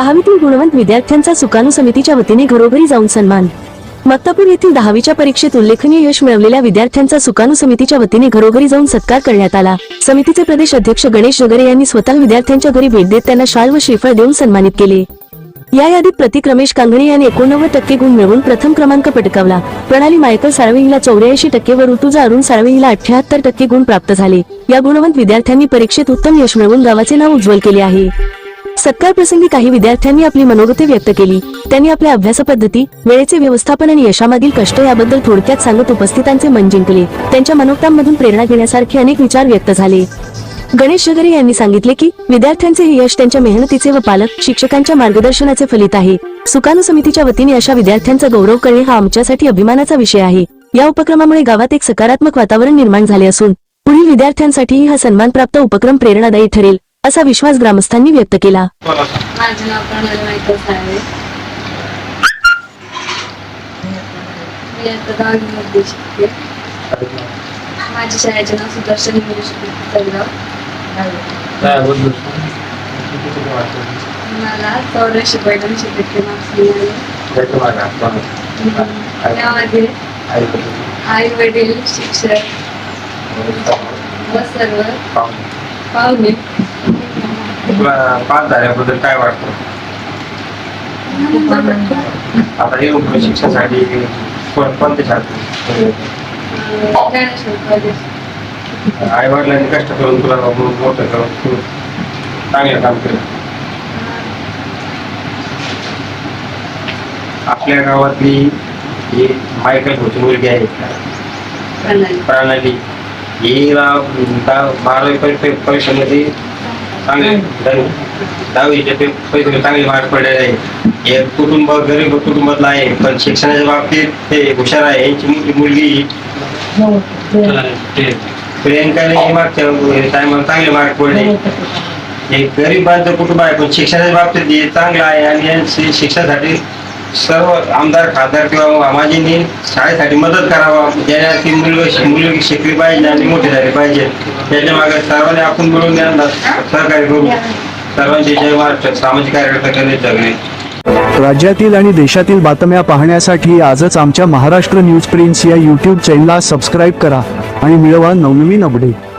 दहावीतील गुणवंत विद्यार्थ्यांचा सुकाणू समितीच्या वतीने घरोघरी जाऊन सन्मान. मक्तापूर येथील दहावीच्या परीक्षेत उल्लेखनीय यश मिळवलेल्या विद्यार्थ्यांचा सुकाणू समितीच्या वतीने घरोघरी जाऊन सत्कार करण्यात आला. समितीचे प्रदेश अध्यक्ष गणेश जगरे यांनी स्वतः विद्यार्थ्यांच्या घरी भेट देत त्यांना शाल व श्रीफळ देऊन सन्मानित केले. या यादीत प्रतीक रमेश कांगणे यांनी एकोणनव्वद टक्के गुण मिळवून प्रथम क्रमांक पटकावला. प्रणाली मायकल साळवे हिला चौऱ्याऐंशी टक्के व ऋतुजा अरुण साळवे हिला अठ्याहत्तर टक्के गुण प्राप्त झाले. या गुणवंत विद्यार्थ्यांनी परीक्षेत उत्तम यश मिळवून गावाचे नाव उज्ज्वल केले आहे. सत्कार प्रसंगी काही विद्यार्थ्यांनी आपली मनोगते व्यक्त केली. त्यांनी आपल्या अभ्यास पद्धती वेळेचे व्यवस्थापन आणि यशामागील कष्ट याबद्दल थोडक्यात सांगत उपस्थितांचे मन जिंकले. त्यांच्या मनोक्तांमधून प्रेरणा घेण्यासारखे अनेक विचार व्यक्त झाले. गणेश जगरे यांनी सांगितले की विद्यार्थ्यांचे हे यश त्यांच्या मेहनतीचे व पालक शिक्षकांच्या मार्गदर्शनाचे फलित आहे. सुकाणू समितीच्या वतीने अशा विद्यार्थ्यांचा गौरव करणे हा आमच्यासाठी अभिमानाचा विषय आहे. या उपक्रमामुळे गावात एक सकारात्मक वातावरण निर्माण झाले असून पुढील विद्यार्थ्यांसाठीही हा सन्मान प्राप्त उपक्रम प्रेरणादायी ठरेल. असा विश्वास ग्रामस्थांनी व्यक्त केला. माझं नाव प्रणाली मायकल साळवे मी आता दहावीमध्ये शिकते. माझ्या शाळेचे नाव सुदर्शन इंग्लिश तळगाव मला चौऱ्याऐंशी पॉईंट मार्क्स मिळाले. त्यामध्ये आई वडील शिक्षक व सर्व पाहुणे. पास झाल्याबद्दल काय वाटतं? आता हे उच्च शिक्षणासाठी कोण कोणते शाळेत? ज्ञानेश्वर कॉलेज आई वडिलांनी कष्ट करून तुला मोठं करून चांगलं काम केलं. आपल्या गावातली ही मायकल होती मुलगी आहे. प्रणाली. दहा- बारावी परी- परीक्षेमध्ये चांगले. दहावीचे मार्क पडलेले आहे. हे कुटुंब गरीब कुटुंबातलं आहे पण शिक्षणाच्या बाबतीत ते हुशार आहे. यांची मोठी मुलगी प्रियंकाने मागच्या टायमाला चांगले मार्क पडले. हे गरिबांचं कुटुंब आहे पण शिक्षणाच्या बाबतीत हे चांगलं आहे आणि यांची शिक्षणासाठी सर्व आमदार खासदार किंवा माझींनी शाळेसाठी मदत करावा ज्याला ती मुलगी मुलगी शिकली पाहिजे आणि मोठी झाली पाहिजे. त्याच्यामागे सर्वांनी आपण मिळून त्यांना सहकार्य करू. सर्वांचे जय महाराष्ट्र. सामाजिक कार्यकर्ता जगणे. राज्यातील आणि देशातील बातम्या पाहण्यासाठी आजच आमच्या महाराष्ट्र न्यूज प्रिंट्स या यूट्यूब चॅनलला सबस्क्राईब करा आणि मिळवा नवनवीन अपडेट